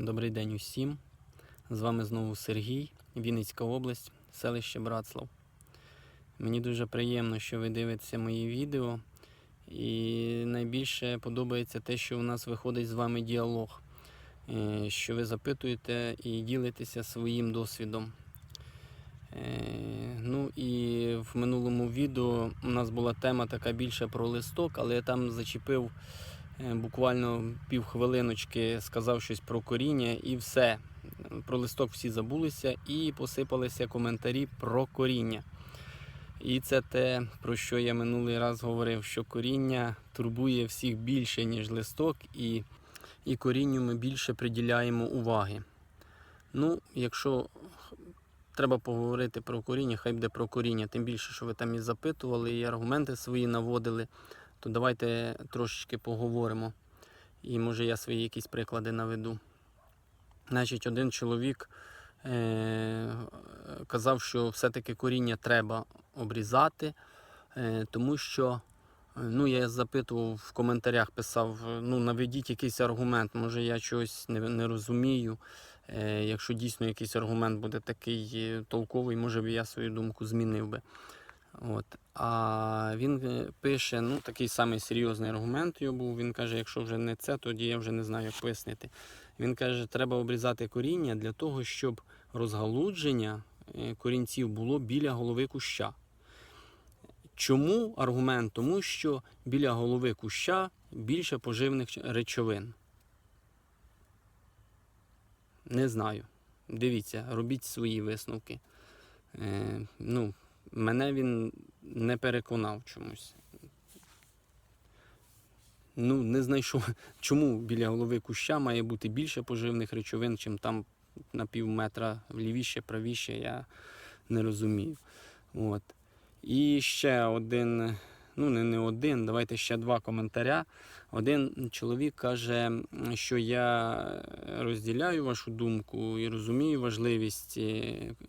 Добрий день усім. З вами знову Сергій, Вінницька область, селище Братслав. Мені дуже приємно, що ви дивитеся мої відео. І найбільше подобається те, що у нас виходить з вами діалог, е, що ви запитуєте і ділитеся своїм досвідом. Е, Ну і в минулому відео у нас була тема така більше про листок, але я там зачепив буквально півхвилиночки, сказав щось про коріння і все. Про листок всі забулися і посипалися коментарі про коріння. І це те, про що я минулий раз говорив, що коріння турбує всіх більше, ніж листок, і, і корінню ми більше приділяємо уваги. Ну, якщо треба поговорити про коріння, хай буде про коріння, тим більше, що ви там і запитували, і аргументи свої наводили, то давайте трошечки поговоримо. І може я свої якісь приклади наведу. Значить, один чоловік е- казав, що все-таки коріння треба обрізати, е- тому що, е, ну, я запитував в коментарях, писав, е, ну, наведіть якийсь аргумент, може я чогось не, не розумію. Е, якщо дійсно якийсь аргумент буде такий е, толковий, може б я свою думку змінив би. От. А він е, пише, ну такий самий серйозний аргумент його був. Він каже, якщо вже не це, тоді я вже не знаю, як пояснити. Він каже, треба обрізати коріння для того, щоб розгалудження е, корінців було біля голови куща. Чому аргумент? Тому що біля голови куща більше поживних речовин. Не знаю. Дивіться, робіть свої висновки. Е, ну, мене він не переконав чомусь. Ну, не знайшов, чому біля голови куща має бути більше поживних речовин, чим там на пів метра лівіше, правіше, я не розумію. От. І ще один, ну не, не один, давайте ще два коментаря. Один чоловік каже, що я розділяю вашу думку і розумію важливість е,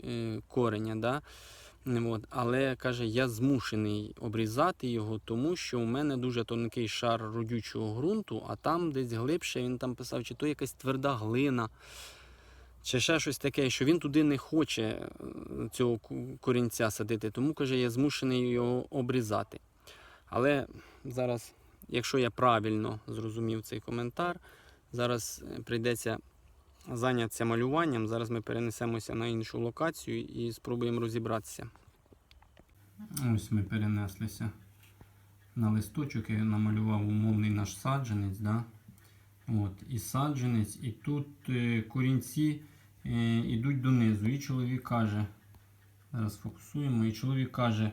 е, кореня. Да? От. Але каже, я змушений обрізати його, тому що у мене дуже тонкий шар родючого ґрунту, а там десь глибше він там писав, чи то якась тверда глина, чи ще щось таке, що він туди не хоче е, цього корінця садити. Тому каже, я змушений його обрізати. Але зараз, якщо я правильно зрозумів цей коментар, зараз е, прийдеться зайнятися малюванням. Зараз ми перенесемося на іншу локацію і спробуємо розібратися. Ось ми перенеслися на листочок, я намалював умовний наш саджанець. Да? От, і саджанець, і тут е, корінці е, йдуть донизу. І чоловік каже, зараз фокусуємо, і чоловік каже, е,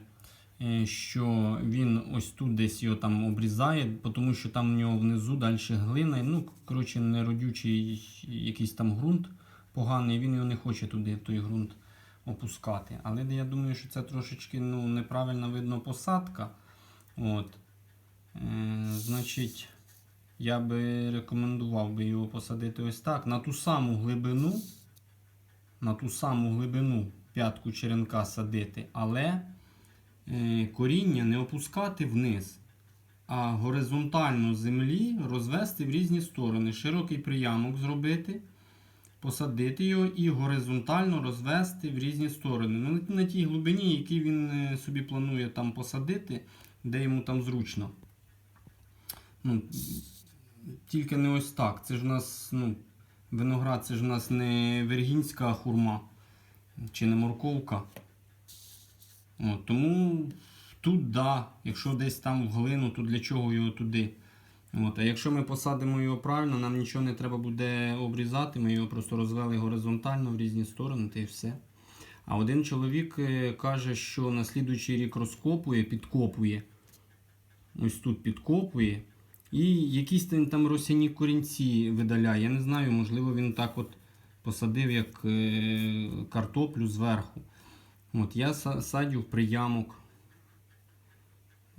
що він ось тут десь його там обрізає, тому що там в нього внизу далі глина. Ну, коротше, неродючий якийсь там ґрунт поганий, він його не хоче туди, той ґрунт опускати. Але я думаю, що це трошечки ну, неправильно видно посадка. От. Е, значить, я би рекомендував би його посадити ось так. На ту саму глибину, на ту саму глибину п'ятку черенка садити, але е, коріння не опускати вниз, а горизонтально землі розвести в різні сторони. Широкий приямок зробити, посадити його і горизонтально розвести в різні сторони. Ну, на тій глибині, якій він е, собі планує там посадити, де йому там зручно. Ну, тільки не ось так. Це ж у нас, ну, виноград, це ж у нас не вергінська хурма чи не морковка. От, тому тут да, якщо десь там в глину, то для чого його туди? От, а якщо ми посадимо його правильно, нам нічого не треба буде обрізати, ми його просто розвели горизонтально в різні сторони та і все. А один чоловік е, каже, що на слідуючий рік розкопує, підкопує. Ось тут підкопує. І якісь там, росяні корінці видаляє. Я не знаю, можливо, він так от посадив як е, картоплю зверху. От, я садю в приямок.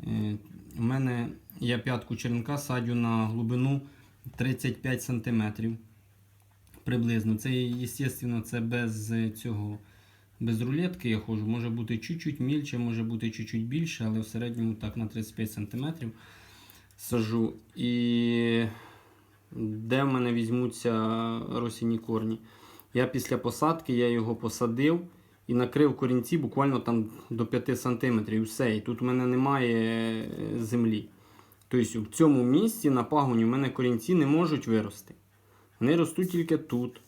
Е, у мене я п'ятку черенка садю на глибину 35 см. Приблизно. Це, звісно, це без цього. Без рулетки я ходжу. Може бути чуть-чуть мільче, може бути чуть-чуть більше, але в середньому так на 35 см сажу. І де в мене візьмуться російні корні. Я після посадки я його посадив і накрив корінці буквально там до 5 см. І все. І тут в мене немає е, землі. Тобто в цьому місці на пагоні в мене корінці не можуть вирости. Вони ростуть тільки тут.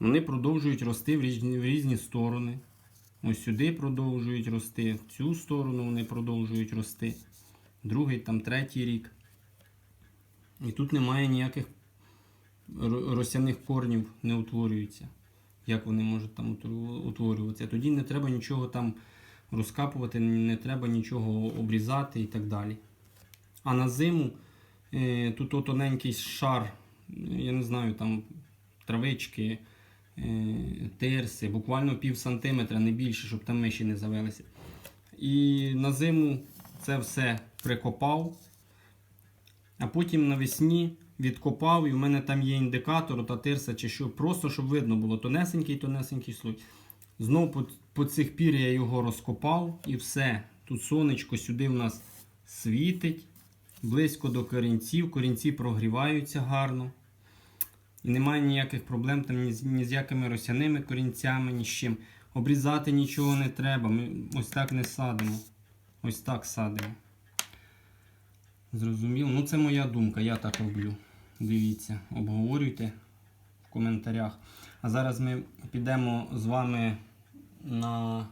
Вони продовжують рости в різні, в різні сторони. Ось сюди продовжують рости, в цю сторону вони продовжують рости. Другий, там третій рік. І тут немає ніяких росяних корнів не утворюються. Як вони можуть там утворюватися. Тоді не треба нічого там розкапувати, не треба нічого обрізати і так далі. А на зиму е, тут тоненький шар, я не знаю, там травички, е, тирси, буквально пів сантиметра, не більше, щоб там миші не завелися. І на зиму це все прикопав, а потім навесні відкопав, і в мене там є індикатор, та тирса чи що, просто щоб видно було тонесенький, тонесенький слой. Знову по, по цих пір я його розкопав і все. Тут сонечко сюди в нас світить, близько до корінців, корінці прогріваються гарно. І немає ніяких проблем там ні з, ні з якими росяними корінцями, ні з чим. Обрізати нічого не треба. Ми ось так не садимо. Ось так садимо. Зрозуміло? Ну, це моя думка, я так роблю. Дивіться, обговорюйте в коментарях. А зараз ми підемо з вами на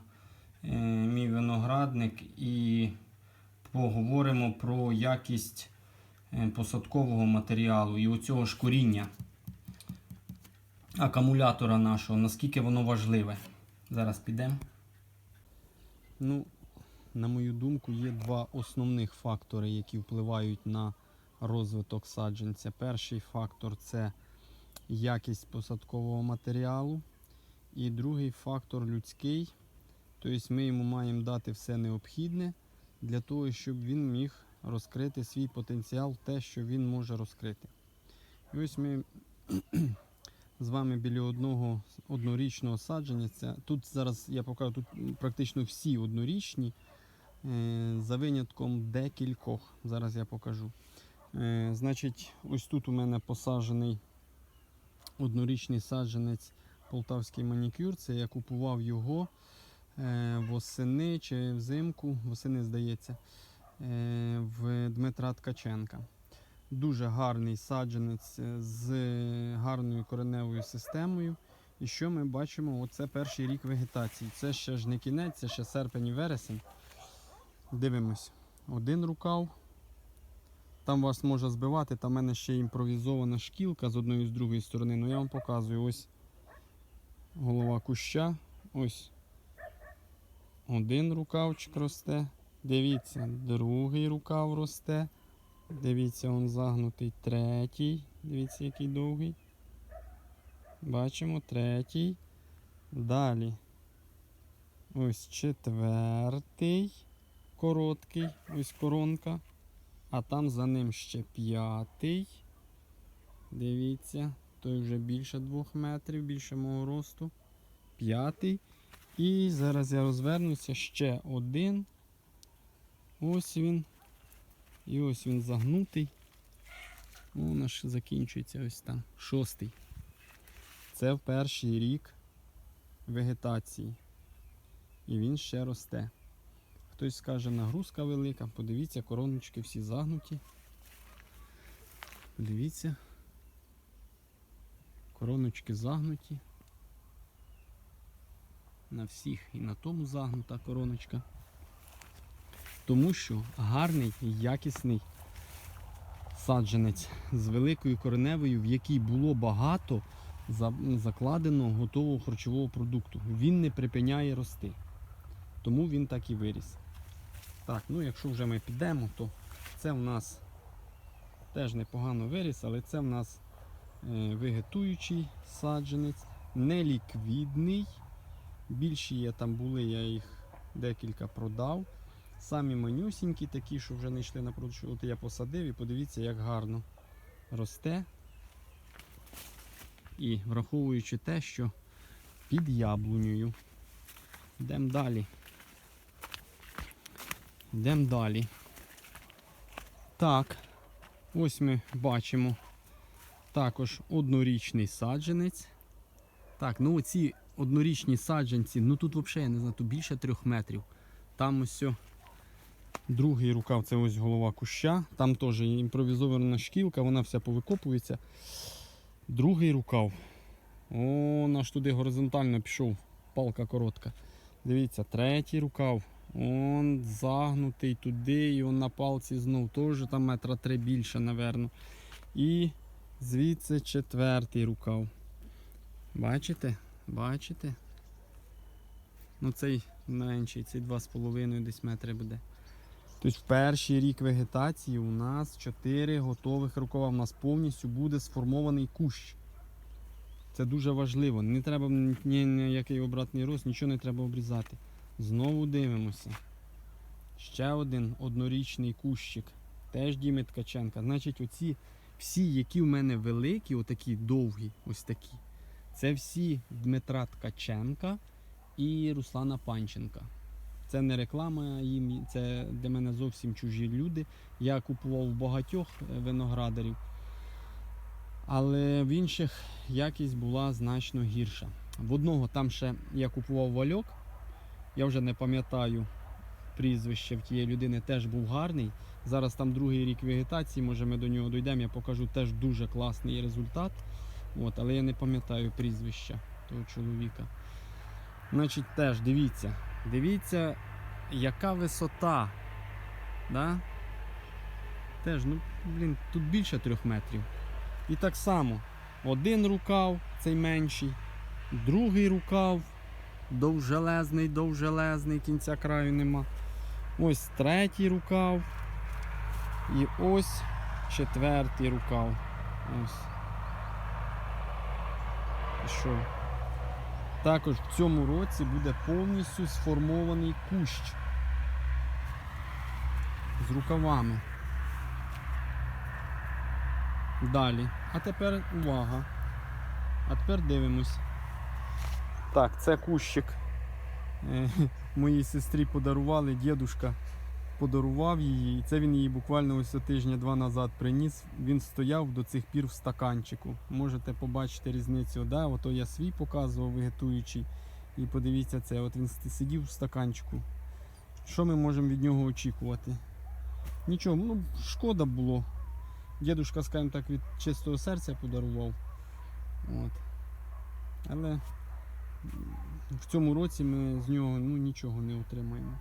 е, мій виноградник і поговоримо про якість е, посадкового матеріалу і оцього ж коріння акумулятора нашого, наскільки воно важливе. Зараз підемо. Ну, на мою думку, є два основних фактори, які впливають на розвиток саджанця. Перший фактор це якість посадкового матеріалу. І другий фактор людський. Тобто ми йому маємо дати все необхідне для того, щоб він міг розкрити свій потенціал, те, що він може розкрити. І ось ми з вами біля одного однорічного саджання. Це, тут зараз я покажу, тут практично всі однорічні, е, за винятком декількох. Зараз я покажу. Е, значить, ось тут у мене посаджений однорічний саджанець полтавський манікюр. Це я купував його е, восени чи взимку, восени здається, е, в Дмитра Ткаченка. Дуже гарний саджанець з гарною кореневою системою. І що ми бачимо? Оце перший рік вегетації. Це ще ж не кінець, це ще серпень і вересень. Дивимось. Один рукав. Там вас може збивати, там в мене ще імпровізована шкілка з одної і з другої сторони. Ну я вам показую ось голова куща. Ось один рукавчик росте. Дивіться, другий рукав росте. Дивіться, он загнутий третій. Дивіться, який довгий. Бачимо третій. Далі. Ось четвертий. Короткий. Ось коронка. А там за ним ще п'ятий. Дивіться, той вже більше двох метрів, більше мого росту. П'ятий. І зараз я розвернуся ще один. Ось він. І ось він загнутий. Вон аж закінчується ось там. Шостий. Це перший рік вегетації. І він ще росте. Хтось скаже, нагрузка велика. Подивіться, короночки всі загнуті. Подивіться. Короночки загнуті. На всіх і на тому загнута короночка. Тому що гарний і якісний саджанець з великою кореневою, в якій було багато за- закладено готового харчового продукту. Він не припиняє рости. Тому він так і виріс. Так, ну якщо вже ми підемо, то це в нас теж непогано виріс, але це в нас е, вегетуючий саджанець, неліквідний. Більші є там були, я їх декілька продав. Самі манюсінькі такі, що вже не йшли на продаж. От я посадив і подивіться, як гарно росте. І враховуючи те, що під яблунею. Йдемо далі. Йдемо далі. Так, ось ми бачимо також однорічний саджанець. Так, ну оці однорічні саджанці, ну тут взагалі, я не знаю, тут більше трьох метрів. Там ось о, другий рукав, це ось голова куща. Там теж імпровізована шкілка, вона вся повикопується. Другий рукав. О, наш туди горизонтально пішов, палка коротка. Дивіться, третій рукав. Он загнутий туди, і он на палці знов теж там метра три більше, напевно. І звідси четвертий рукав. Бачите? Бачите? Ну цей менший, цей 2,5 десь метри буде. Тобто в перший рік вегетації у нас 4 готових рукава. У нас повністю буде сформований кущ. Це дуже важливо. Не треба ні- ні- ніякий обратний рост, нічого не треба обрізати. Знову дивимося. Ще один однорічний кущик. Теж Діми Ткаченка. Значить, оці всі, які в мене великі, отакі довгі, ось такі. Це всі Дмитра Ткаченка і Руслана Панченка. Це не реклама їм, це для мене зовсім чужі люди. Я купував багатьох е, виноградарів, але в інших якість була значно гірша. В одного там ще я купував вальок, я вже не пам'ятаю прізвище в тієї людини, теж був гарний. Зараз там другий рік вегетації, може ми до нього дійдемо, я покажу теж дуже класний результат. От, але я не пам'ятаю прізвища того чоловіка. Значить, теж дивіться, дивіться, яка висота. Да? Теж, ну, блін, тут більше трьох метрів. І так само, один рукав, цей менший, другий рукав, довжелезний, довжелезний, кінця краю нема. Ось третій рукав. І ось четвертий рукав. Ось. Пішов. Також в цьому році буде повністю сформований кущ з рукавами. Далі. А тепер увага. А тепер дивимось. Так, це кущик. Е, Моїй сестрі подарували, дідушка подарував її. І це він її буквально ось тижня-два назад приніс. Він стояв до цих пір в стаканчику. Можете побачити різницю. Да? Ото я свій показував вегетуючий. І подивіться це, от він сидів в стаканчику. Що ми можемо від нього очікувати? Нічого, ну шкода було. Дідушка, скажімо так, від чистого серця подарував. От. Але в цьому році ми з нього ну, нічого не отримаємо.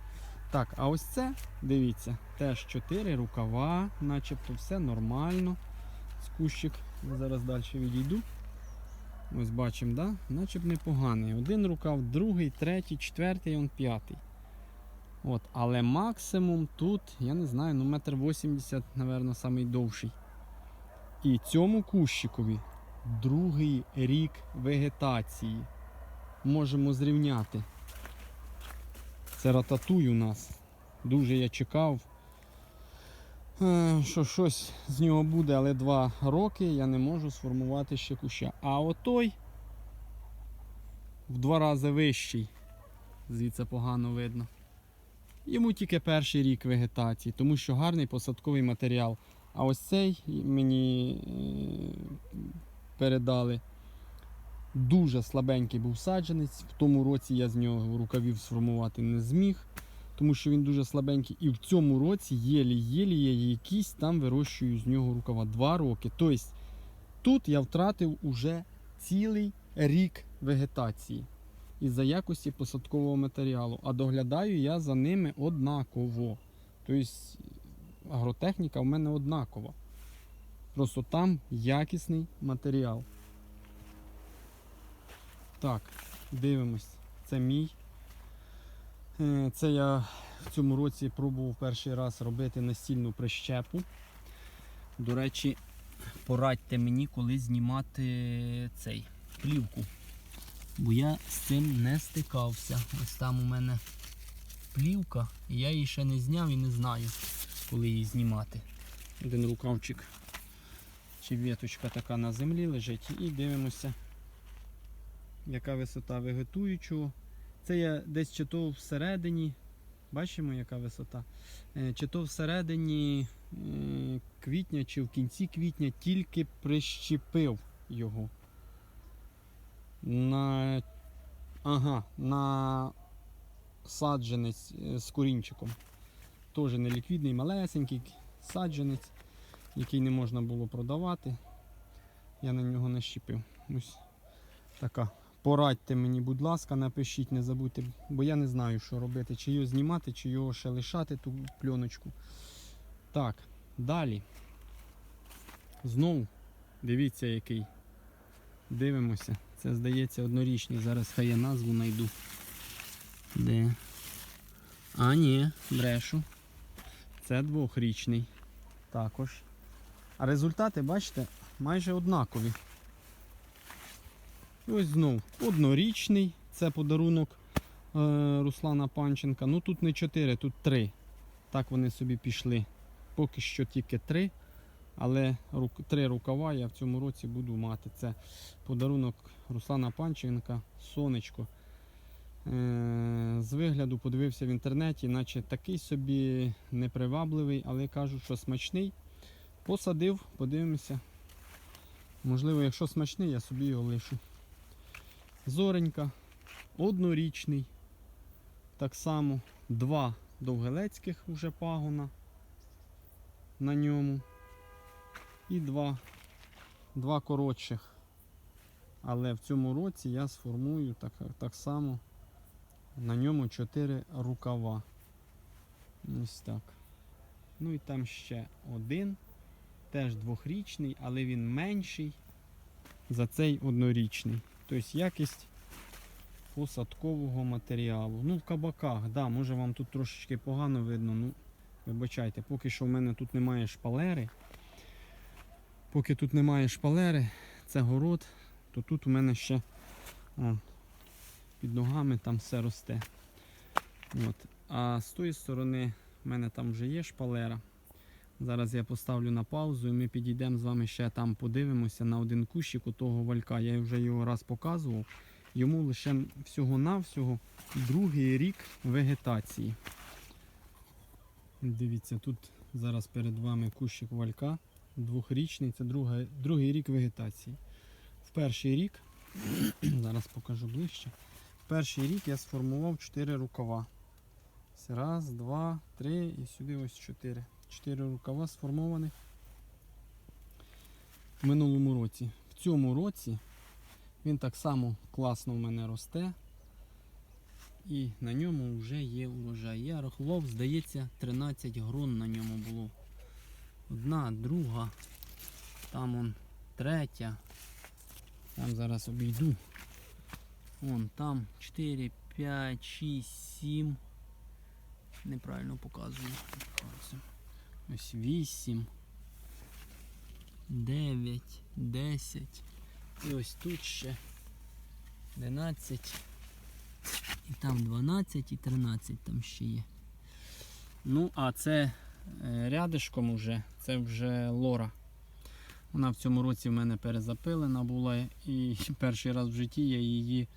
Так, а ось це, дивіться, теж 4 рукава, начебто все нормально. З кущик. Я зараз далі відійду. Ось бачимо, да? начеб непоганий. Один рукав, другий, третій, четвертий, он п'ятий. От, але максимум тут, я не знаю, ну метр 80, напевно, самий довший. І цьому кущикові другий рік вегетації. Можемо зрівняти. Це рататуй у нас. Дуже я чекав, е, що щось з нього буде, але два роки я не можу сформувати ще куща. А отой в два рази вищий. Звідси погано видно. Йому тільки перший рік вегетації, тому що гарний посадковий матеріал. А ось цей мені е, передали. Дуже слабенький був саджанець. В тому році я з нього рукавів сформувати не зміг, тому що він дуже слабенький. І в цьому році єлі-єлі я якісь там вирощую з нього рукава. Два роки. Тобто тут я втратив уже цілий рік вегетації із-за якості посадкового матеріалу. А доглядаю я за ними однаково. Тобто агротехніка в мене однакова. Просто там якісний матеріал. Так, дивимось. Це мій. Е, Це я в цьому році пробував перший раз робити настільну прищепу. До речі, порадьте мені, коли знімати цей плівку. Бо я з цим не стикався. Ось там у мене плівка, і я її ще не зняв і не знаю, коли її знімати. Один рукавчик чи віточка така на землі лежить. І дивимося, яка висота вегетуючого. Це я десь чи то всередині. Бачимо, яка висота. Е, Чи то всередині е, квітня чи в кінці квітня тільки прищепив його. На, ага, на саджанець е, з корінчиком. Теж неліквідний, малесенький саджанець, який не можна було продавати. Я на нього нащепив. Ось така. Порадьте мені, будь ласка, напишіть, не забудьте, бо я не знаю, що робити, чи його знімати, чи його ще лишати, ту пленочку. Так, далі. Знову, дивіться який. Дивимося. Це здається однорічний. Зараз хай я назву знайду. Де? А, ні, брешу. Це двохрічний. Також. А результати, бачите, майже однакові. І ось знов однорічний. Це подарунок е, Руслана Панченка. Ну тут не 4, тут 3. Так вони собі пішли. Поки що тільки 3. Але 3 рукава я в цьому році буду мати. Це подарунок Руслана Панченка, сонечко. Е, з вигляду подивився в інтернеті, наче такий собі непривабливий, але кажуть, що смачний. Посадив, подивимося. Можливо, якщо смачний, я собі його лишу. Зоренька, однорічний. Так само два довгелецьких вже пагона на ньому. І два, два коротших. Але в цьому році я сформую так, так само на ньому 4 рукава. Ось так. Ну і там ще один. Теж двохрічний, але він менший за цей однорічний. Тобто якість посадкового матеріалу. Ну, в кабаках, да, може вам тут трошечки погано видно. Ну, вибачайте, поки що в мене тут немає шпалери. Поки тут немає шпалери, це город, то тут у мене ще о, під ногами там все росте. От. А з тої сторони в мене там вже є шпалера. Зараз я поставлю на паузу і ми підійдемо з вами ще там подивимося на один кущик у того валька. Я вже його раз показував. Йому лише всього-навсього другий рік вегетації. Дивіться, тут зараз перед вами кущик валька. Двохрічний, це друга, другий рік вегетації. В перший рік, зараз покажу ближче. В перший рік я сформував 4 рукава. Раз, два, три і сюди ось 4. 4 рукава сформованих в минулому році. В цьому році він так само класно в мене росте. І на ньому вже є урожай. Я рахував, здається, 13 грон на ньому було. Одна, друга, там он третя. Там зараз обійду. Вон там 4, 5, 6, 7. Неправильно показую. Ось 8, 9, 10. І ось тут ще 11. І там 12 і 13 там ще є. Ну, а це е, рядишком уже, це вже лора. Вона в цьому році в мене перезапилена була і перший раз в житті я її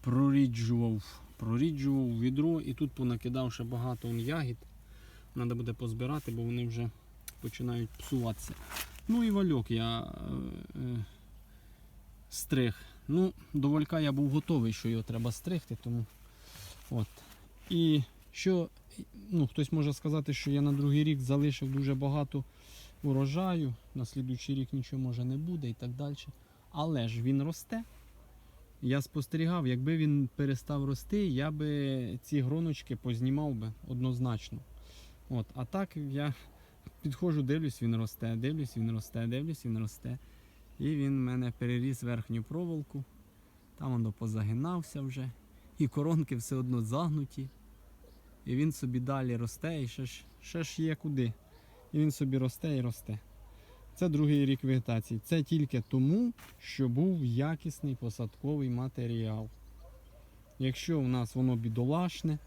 проріджував. Проріджував відро і тут понакидав ще багато ягід. Треба буде позбирати, бо вони вже починають псуватися. Ну і вальок я е, е, стриг. Ну, до валька я був готовий, що його треба стригти, тому от. І що, ну, хтось може сказати, що я на другий рік залишив дуже багато урожаю, на слідуючий рік нічого може не буде і так далі. Але ж він росте. Я спостерігав, якби він перестав рости, я би ці гроночки познімав би однозначно. От, а так я підходжу, дивлюсь, він росте, дивлюсь, він росте, дивлюсь, він росте. І він в мене переріс верхню проволоку. Там воно позагинався вже. І коронки все одно загнуті. І він собі далі росте, і ще ж, ще ж є куди. І він собі росте і росте. Це другий рік вегетації. Це тільки тому, що був якісний посадковий матеріал. Якщо у нас воно бідолашне,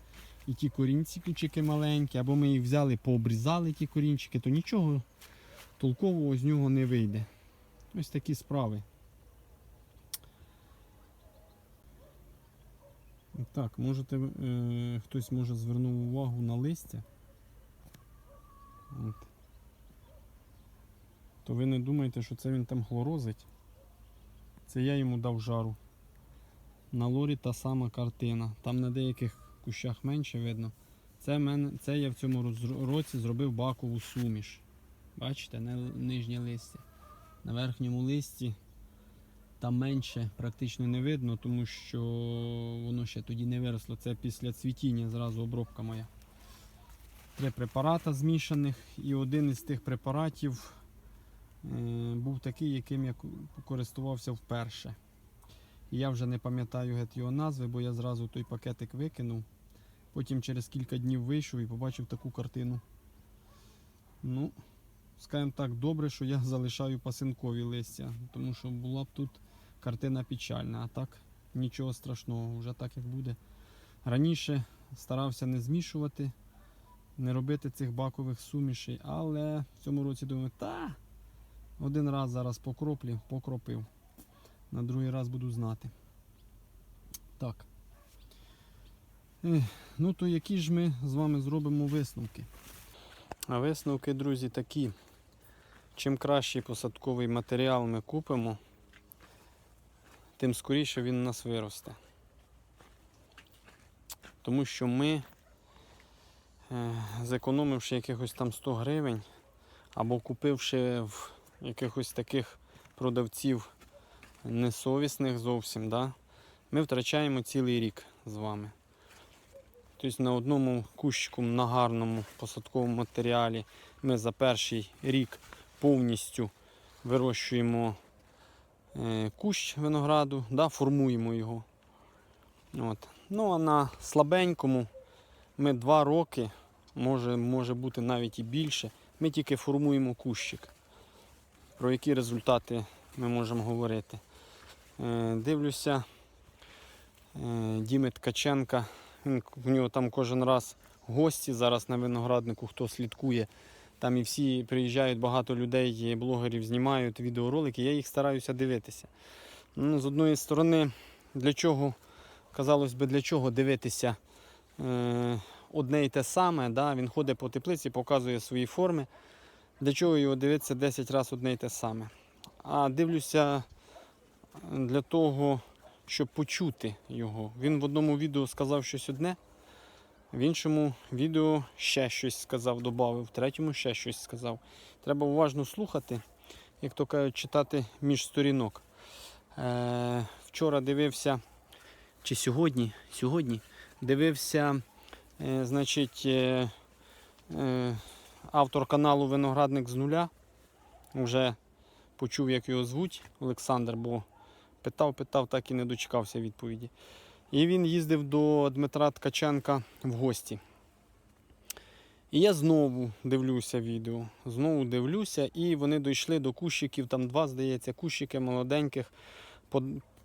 і ті корінці кучики маленькі, або ми їх взяли, пообрізали ті корінчики, то нічого толкового з нього не вийде. Ось такі справи. Так, можете, е, хтось може звернув увагу на листя. От. то ви не думайте, що це він там хлорозить. Це я йому дав жару. На лорі та сама картина. Там на деяких кущах менше видно. Це, мене, це я в цьому році зробив бакову суміш. Бачите, не нижнє листя. На верхньому листі там менше практично не видно, тому що воно ще тоді не виросло. Це після цвітіння зразу обробка моя. Три препарата змішаних, і один із тих препаратів е, був такий, яким я користувався вперше. І я вже не пам'ятаю його назви, бо я зразу той пакетик викинув. Потім через кілька днів вийшов і побачив таку картину. Ну, скажімо так, добре, що я залишаю пасинкові листя, тому що була б тут картина печальна, а так нічого страшного, вже так як буде. Раніше старався не змішувати, не робити цих бакових сумішей, але в цьому році думаю, та один раз зараз покроплю, покропив. На другий раз буду знати. Так. Ну то які ж ми з вами зробимо висновки? А висновки, друзі, такі. Чим кращий посадковий матеріал ми купимо, тим скоріше він у нас виросте. Тому що ми, е, зекономивши якихось там 100 гривень, або купивши в якихось таких продавців несовісних зовсім, да, ми втрачаємо цілий рік з вами. Тобто на одному кущику на гарному посадковому матеріалі ми за перший рік повністю вирощуємо е, кущ винограду, да, формуємо його. От. Ну а на слабенькому ми два роки, може, може бути навіть і більше, ми тільки формуємо кущик. Про які результати ми можемо говорити. Е, дивлюся е, Діми Ткаченка. В нього там кожен раз гості зараз на винограднику, хто слідкує. Там і всі приїжджають, багато людей, блогерів знімають відеоролики, я їх стараюся дивитися. Ну, з одної сторони, для чого, казалось би, для чого дивитися е, одне і те саме. Да? Він ходить по теплиці, показує свої форми. Для чого його дивитися 10 разів одне і те саме. А дивлюся для того, щоб почути його. Він в одному відео сказав щось одне, в іншому відео ще щось сказав, додав, в третьому ще щось сказав. Треба уважно слухати, як то кажуть, читати між сторінок. Е, вчора дивився, чи сьогодні, сьогодні дивився, е, значить, е, е, автор каналу Виноградник з нуля. Вже почув, як його звуть Олександр, бо питав, питав, так і не дочекався відповіді. І він їздив до Дмитра Ткаченка в гості. І я знову дивлюся відео. Знову дивлюся, і вони дійшли до кущиків, там два, здається, кущики молоденьких.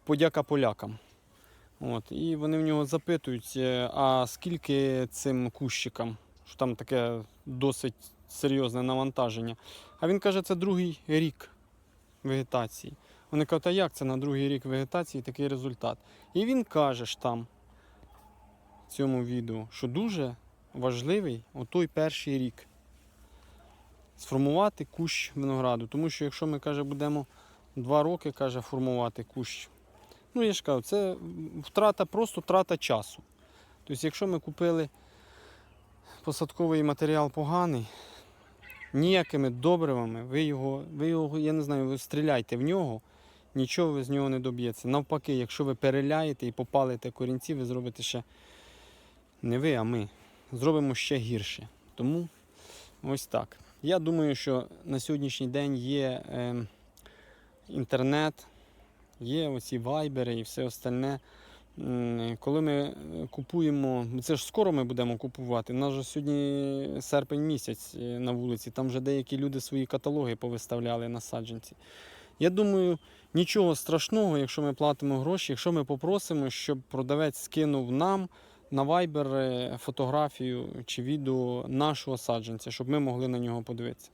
Подяка полякам. От, і вони в нього запитують, е, а скільки цим кущикам, що там таке досить серйозне навантаження. А він каже, це другий рік вегетації. Вони кажуть, а як це на другий рік вегетації такий результат? І він каже ж там в цьому відео, що дуже важливий отой перший рік сформувати кущ винограду. Тому що якщо ми каже, будемо два роки каже, формувати кущ, ну я ж кажу, це втрата, просто втрата часу. Тобто, якщо ми купили посадковий матеріал поганий, ніякими добривами, ви його, ви його, я не знаю, ви стріляйте в нього, нічого ви з нього не доб'ється. Навпаки, якщо ви переляєте і попалите корінці, ви зробите ще не ви, а ми. Зробимо ще гірше. Тому ось так. Я думаю, що на сьогоднішній день є е, інтернет, є оці вайбери і все остальне. Коли ми е, купуємо, це ж скоро ми будемо купувати. У нас же сьогодні серпень місяць е, на вулиці, там вже деякі люди свої каталоги повиставляли на саджанці. Я думаю, нічого страшного, якщо ми платимо гроші, якщо ми попросимо, щоб продавець скинув нам на Viber е, фотографію чи відео нашого саджанця, щоб ми могли на нього подивитися.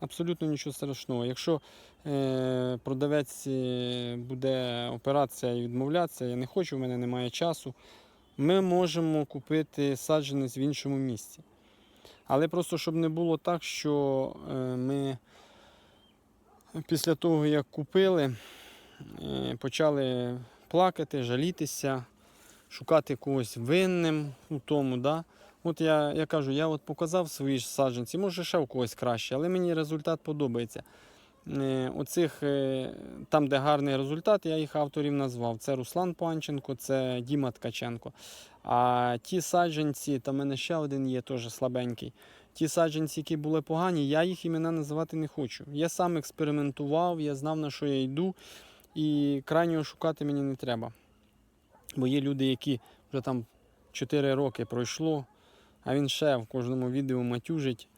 Абсолютно нічого страшного. Якщо е, продавець е, буде опиратися і відмовлятися, я не хочу, в мене немає часу, ми можемо купити саджанець в іншому місці. Але просто щоб не було так, що е, ми після того, як купили, е, почали плакати, жалітися, шукати когось винним у тому. Да? От я, я кажу, я от показав свої саджанці, може ще у когось краще, але мені результат подобається. Е, Оцих, е, там, де гарний результат, я їх авторів назвав. Це Руслан Панченко, це Діма Ткаченко. А ті саджанці, там в мене ще один є, теж слабенький. Ті саджанці, які були погані, я їх імена називати не хочу. Я сам експериментував, я знав, на що я йду, і крайнього шукати мені не треба. Бо є люди, які вже там 4 роки пройшло, а він ще в кожному відео матюжить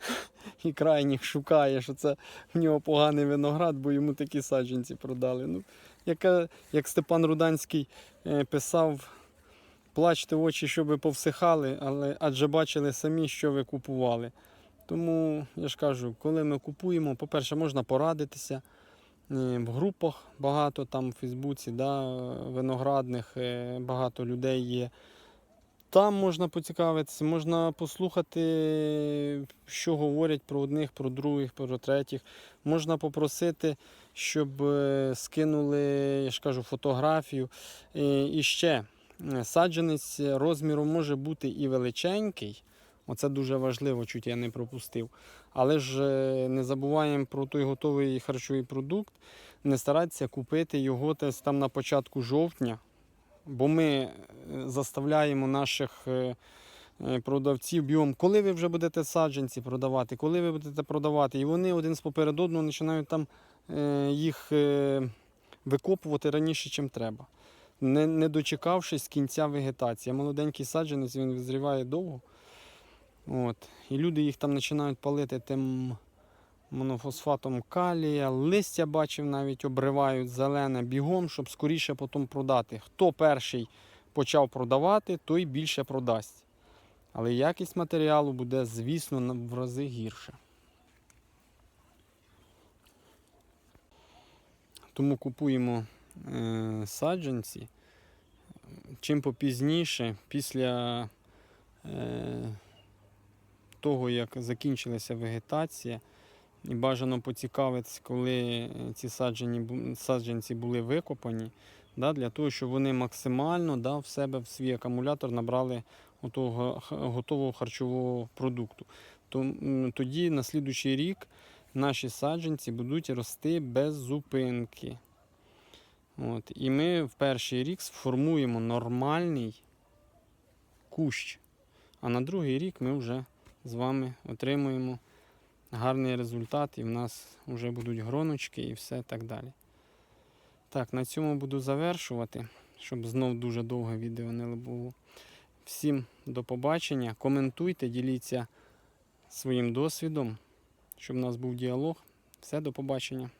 і крайніх шукає, що це в нього поганий виноград, бо йому такі саджанці продали. Ну, яка, як Степан Руданський е, писав, плачте очі, щоб ви повсихали, але адже бачили самі, що ви купували. Тому я ж кажу, коли ми купуємо, по-перше, можна порадитися. Е, В групах багато там в Фейсбуці, да, виноградних, е, багато людей є. Там можна поцікавитися, можна послухати, що говорять про одних, про других, про третіх. Можна попросити, щоб е, скинули, я ж кажу, фотографію. І ще саджанець розміром може бути і величенький. Оце дуже важливо, чуть я не пропустив. Але ж е, не забуваємо про той готовий харчовий продукт. Не старатися купити його десь там на початку жовтня, бо ми е, заставляємо наших е, е, продавців бігом, коли ви вже будете саджанці продавати, коли ви будете продавати. І вони один з поперед одного починають там е, їх е, викопувати раніше, ніж треба. Не, не дочекавшись кінця вегетації. Молоденький саджанець він визріває довго. От. І люди їх там починають палити тим монофосфатом калія, листя бачив, навіть обривають зелене бігом, щоб скоріше потім продати. Хто перший почав продавати, той більше продасть. Але якість матеріалу буде, звісно, в рази гірше. Тому купуємо саджанці. Чим попізніше, після е, того, як закінчилася вегетація, і бажано поцікавитися, коли е, ці саджані, саджанці були викопані, да, для того, щоб вони максимально да, в себе в свій акумулятор набрали готового, готового харчового продукту. То, тоді на слідуючий рік наші саджанці будуть рости без зупинки. От. І ми в перший рік сформуємо нормальний кущ. А на другий рік ми вже з вами отримуємо гарний результат, і в нас вже будуть гроночки і все так далі. Так, на цьому буду завершувати, щоб знов дуже довге відео не було. Всім до побачення. Коментуйте, діліться своїм досвідом, щоб у нас був діалог. Все, до побачення.